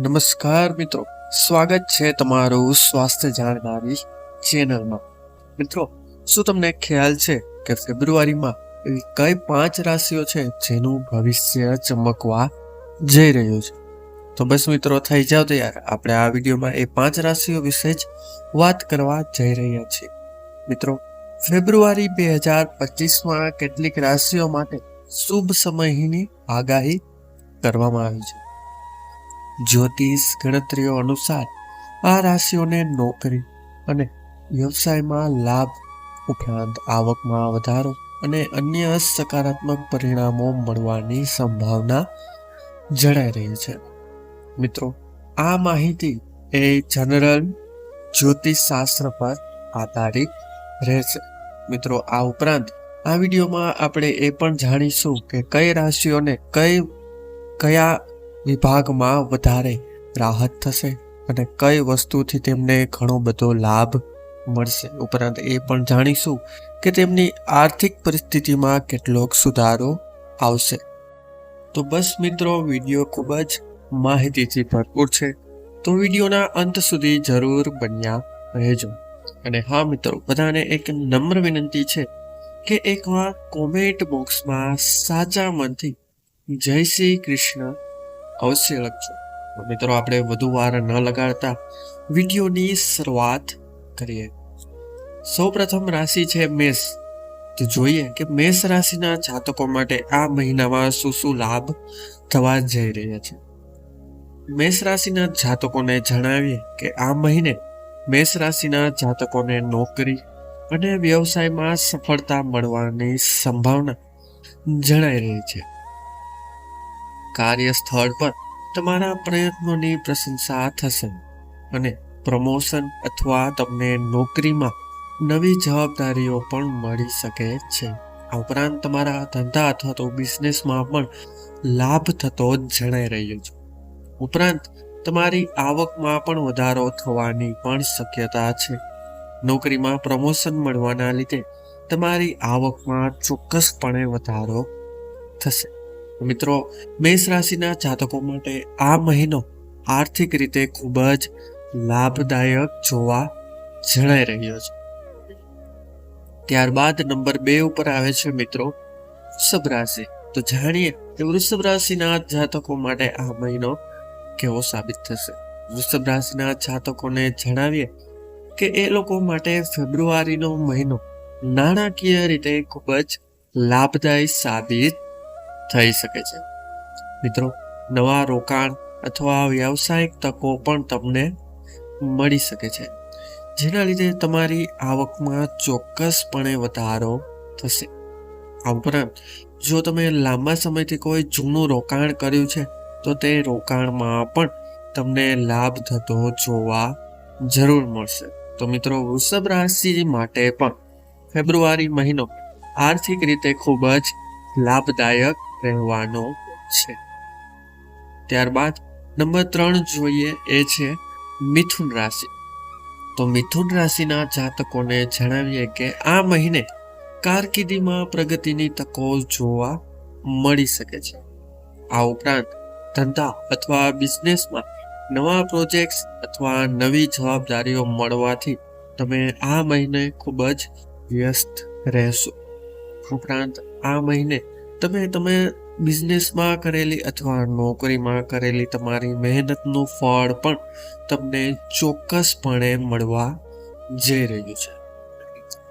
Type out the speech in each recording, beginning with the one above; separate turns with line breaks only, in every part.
નમસ્કાર મિત્રો. સ્વાગત છે તમારું સ્વાસ્થ્ય જાણકારી ચેનલમાં. મિત્રો, શું તમને ખ્યાલ છે કે ફેબ્રુઆરીમાં એવી કઈ પાંચ રાશિઓ છે જેનું ભવિષ્ય ચમકવા જઈ રહ્યું છે? તો બસ મિત્રો, થઈ જાવ તૈયાર. આપણે આ વિડીયોમાં એ પાંચ રાશિઓ વિશે જ વાત કરવા જઈ રહ્યા છીએ. મિત્રો, ફેબ્રુઆરી બે હજાર પચીસમાં કેટલીક રાશિઓ માટે શુભ સમયની આગાહી કરવામાં આવી છે. જ્યોતિષ ગણતરીઓ અનુસાર આ રાશિઓને નોકરી અને વ્યવસાયમાં લાભ ઉપરાંત આવકમાં વધારો અને અન્ય સકારાત્મક પરિણામો મળવાની સંભાવના જણાઈ રહી છે. મિત્રો, આ માહિતી એ જનરલ જ્યોતિષ શાસ્ત્ર પર આધારિત રહેશે. મિત્રો, આ ઉપરાંત આ વિડીયોમાં આપણે એ પણ જાણીશું કે કઈ રાશિઓને કઈ, કયા વિભાગમાં વધારે રાહત થશે અને કઈ વસ્તુથી તેમને ઘણો બધો લાભ મળશે. ઉપરાંત એ પણ જાણીશું કે તેમની આર્થિક પરિસ્થિતિમાં કેટલોક સુધારો આવશે. તો બસ મિત્રો, વીડિયો ખૂબ જ માહિતીથી ભરપૂર છે. તો વિડીયોના અંત સુધી જરૂર બન્યા રહેજો. અને હા મિત્રો, બધાને એક નમ્ર વિનંતી છે કે એકવાર કોમેન્ટ બોક્સમાં સાચા મનથી જય શ્રી કૃષ્ણ અવશ્ય લખજો. મિત્રો, આપણે વધુ વાર ન લગાડતા વિડીયોની શરૂઆત કરીએ. સૌ પ્રથમ રાશિ છે મેષ. તો જોઈએ કે મેષ રાશિના જાતકો માટે આ મહિનામાં શું શું લાભ થવા જઈ રહ્યા છે. મેષ રાશિના જાતકોને જણાવીએ કે આ મહિને મેષ રાશિના જાતકોને નોકરી અને વ્યવસાયમાં સફળતા મળવાની સંભાવના જણાઈ રહી છે. કાર્યસ્થળ પર તમારા પ્રયત્નોની પ્રશંસા થશે અને પ્રમોશન અથવા તમને નોકરીમાં નવી જવાબદારીઓ પણ મળી શકે છે. આ ઉપરાંત તમારા ધંધા અથવા તો બિઝનેસમાં પણ લાભ થતો જણાઈ રહ્યો છે. ઉપરાંત તમારી આવકમાં પણ વધારો થવાની પણ શક્યતા છે. નોકરીમાં પ્રમોશન મળવાના લીધે તમારી આવકમાં ચોક્કસપણે વધારો થશે. મિત્રો, મેષ રાશિના જાતકો માટે આ મહિનો આર્થિક રીતે ખૂબ જ લાભદાયક જોવા જણાઈ રહ્યો છે. ત્યારબાદ નંબર બે ઉપર આવે છે મિત્રો, વૃષભ રાશિ. તો જાણીએ કે વૃષભ રાશિના જાતકો માટે આ મહિનો કેવો સાબિત થશે? વૃષભ રાશિના જાતકોને જણાવીએ કે એ લોકો માટે ફેબ્રુઆરીનો મહિનો નાણાકીય રીતે ખૂબ જ લાભદાયી સાબિત થઈ શકે છે. મિત્રો, નવા રોકાણ અથવા વ્યાવસાયિક તકો પણ તમને મળી શકે છે. જેના લીધે તમારી આવકમાં ચોક્કસપણે વધારો થશે. આ ઉપરાંત જો તમે લાંબા સમયથી કોઈ જૂનું રોકાણ કર્યું છે, તો તે રોકાણમાં પણ તમને લાભ થતો જોવા જરૂર મળશે. તો મિત્રો, વૃષભ રાશિ માટે પણ ફેબ્રુઆરી મહિનો આર્થિક રીતે ખૂબ જ લાભદાયક રહેવાનો છે. ત્યારબાદ નંબર ત્રણ જોઈએ એ છે મિથુન રાશિ. તો મિથુન રાશિના જાતકોને જણાવીએ કે આ મહિને કારકિર્દીમાં પ્રગતિની તકો જોવા મળી શકે છે. આ ઉપરાંત ધંધા અથવા બિઝનેસમાં નવા પ્રોજેક્ટ્સ અથવા નવી જવાબદારીઓ મળવાથી તમે આ મહિને ખૂબ જ વ્યસ્ત રહેશો. ઉપરાંત આ મહિને તમે તમે બિઝનેસમાં કરેલી અથવા નોકરીમાં કરેલી તમારી મહેનતનું ફળ પણ તમને ચોક્કસપણે મળવા જઈ રહ્યું છે.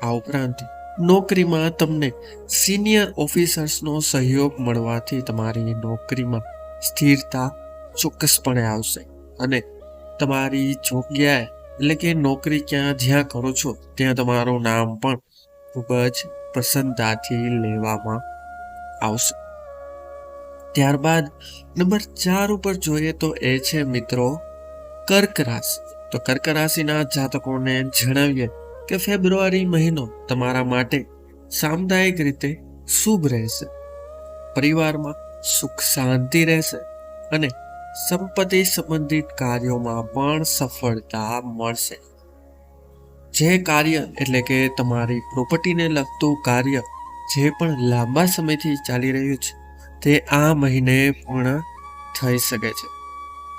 આ ઉપરાંત નોકરીમાં તમને સિનિયર ઓફિસર્સનો સહયોગ મળવાથી તમારી નોકરીમાં સ્થિરતા ચોક્કસપણે આવશે અને તમારી જગ્યાએ, એટલે કે નોકરી ક્યાં જ્યાં કરો છો, ત્યાં તમારું નામ પણ ખૂબ જ પ્રસન્નતાથી લેવામાં આવશે. ત્યારબાદ નંબર ચાર ઉપર જોઈએ તો એ છે મિત્રો કર્ક રાશિ. તો કર્ક રાશિના જાતકોને જણાવીએ કે ફેબ્રુઆરી મહિનો તમારા માટે સામદાયિક રીતે શુભ રહેશે. પરિવારમાં સુખ શાંતિ રહેશે અને સંપત્તિ સંબંધિત કાર્યોમાં પણ સફળતા મળશે. જે કાર્ય એટલે કે તમારી પ્રોપર્ટીને લગતું કાર્ય જે પણ લાંબા સમયથી ચાલી રહ્યું છે, તે આ મહિને પૂર્ણ થઈ શકે છે.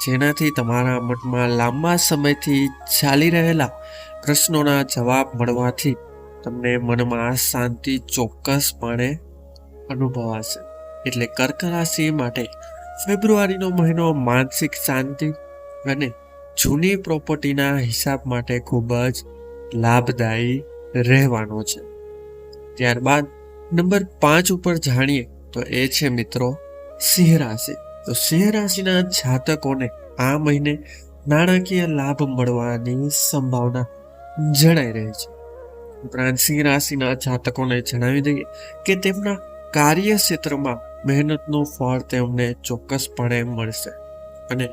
જેનાથી તમારા મનમાં લાંબા સમયથી ચાલી રહેલા પ્રશ્નોના જવાબ મળવાથી તમને મનમાં શાંતિ ચોક્કસપણે અનુભવાશે. એટલે કર્ક રાશિ માટે ફેબ્રુઆરીનો મહિનો માનસિક શાંતિ અને જૂની પ્રોપર્ટીના હિસાબ માટે ખૂબ જ લાભદાયી રહેવાનો છે. ત્યારબાદ નંબર પાંચ ઉપર જાણીએ તો એ છે મિત્રો સિંહ રાશિ. તો સિંહ રાશિના જાતકોને આ મહિને નાણાકીય લાભ મળવાની સંભાવના જણાઈ રહી છે. ઉપરાંત સિંહ રાશિના જાતકોને જણાવી દઈએ કે તેમના કાર્યક્ષેત્રમાં મહેનતનું ફળ તેમને ચોક્કસપણે મળશે અને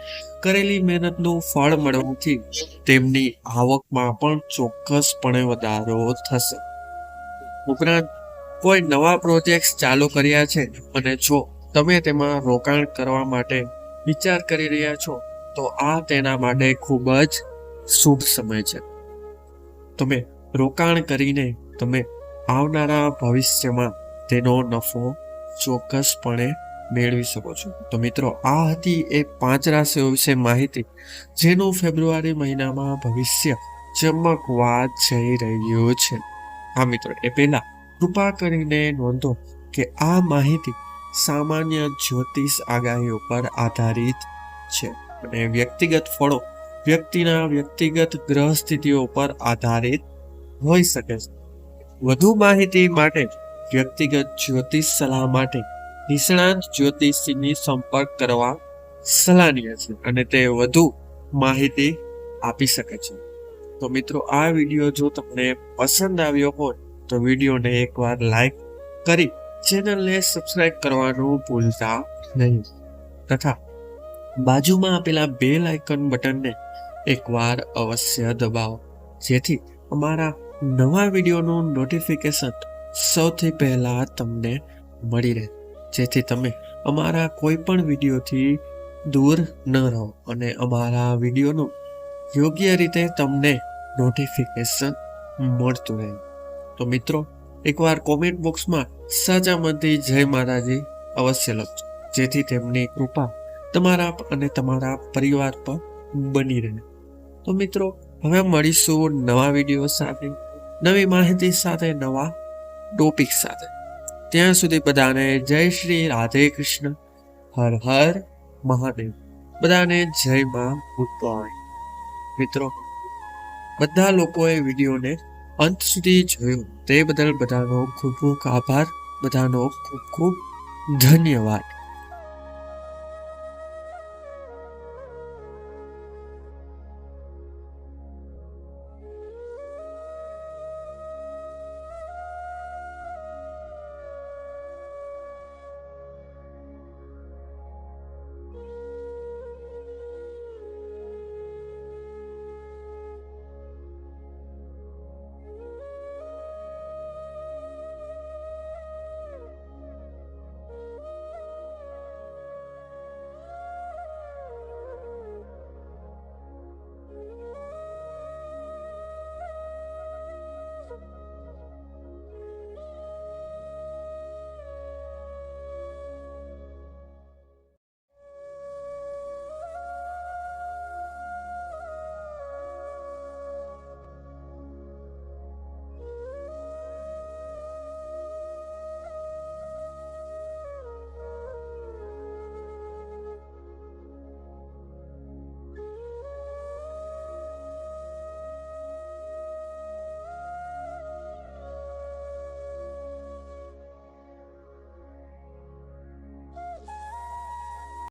કરેલી મહેનતનું ફળ મળવાથી તેમની આવકમાં પણ ચોક્કસપણે વધારો થશે. ઉપરાંત કોઈ નવા પ્રોજેક્ટ્સ ચાલુ કર્યા છે? અને જો તમે તેમાં રોકાણ કરવા માટે વિચાર કરી રહ્યા છો, તો આ તેના માટે ખૂબ જ શુભ સમય છે. તમે રોકાણ કરીને તમે આવનારા ભવિષ્યમાં તેનો નફો ચોક્કસપણે મેળવી શકો છો. તો મિત્રો, આ હતી એ પાંચ રાશિઓ વિશે માહિતી. જેનું ફેબ્રુઆરી મહિનામાં ભવિષ્ય ચમકવા જઈ રહ્યું છે. હા મિત્રો, એ પહેલા કૃપા કરીને નોંધો કે આ માહિતી સામાન્ય જ્યોતિષ આગાહી પર આધારિત છે અને વ્યક્તિગત ફળો વ્યક્તિના વ્યક્તિગત ગ્રહ સ્થિતિઓ પર આધારિત હોઈ શકે છે. વધુ માહિતી માટે વ્યક્તિગત જ્યોતિષ સલાહ માટે નિષ્ણાંત જ્યોતિષીની સંપર્ક કરવા સલાહનીય છે અને તે વધુ માહિતી આપી શકે છે. તો મિત્રો, આ વીડિયો જો તમને પસંદ આવ્યો હોય તો વિડીયોને એકવાર લાઈક કરી ચેનલને સબસ્ક્રાઇબ કરવાનું ભૂલતા નહીં. તથા બાજુમાં આપેલા બે લાઇકન બટનને એકવાર અવશ્ય દબાવો. જેથી અમારા નવા વિડીયોનું નોટિફિકેશન સૌથી પહેલાં તમને મળી રહે. જેથી તમે અમારા કોઈ પણ વિડીયોથી દૂર ન રહો અને અમારા વિડીયોનું યોગ્ય રીતે તમને નોટિફિકેશન મળતું રહે. તો મિત્રો, એકવાર કોમેન્ટ બોક્સમાં સાચા મનથી જય માતાજી અવશ્ય લખજો. જેથી તેમની કૃપા તમારા અને તમારા પરિવાર પર બની રહે. તો મિત્રો, હવે મળીશું નવા વીડિયો સાથે, નવી માહિતી સાથે, નવા ટોપિક સાથે. ત્યાં સુધી બધાને જય શ્રી રાધે કૃષ્ણ, હર હર મહાદેવ. બધાને જય માં ભૂતવાણી મિત્રો, બધા લોકોએ વિડીયોને અંત સુધી જોયું. તે બદલ બધાનો ખૂબ ખૂબ આભાર. બધાનો ખૂબ ખૂબ ધન્યવાદ.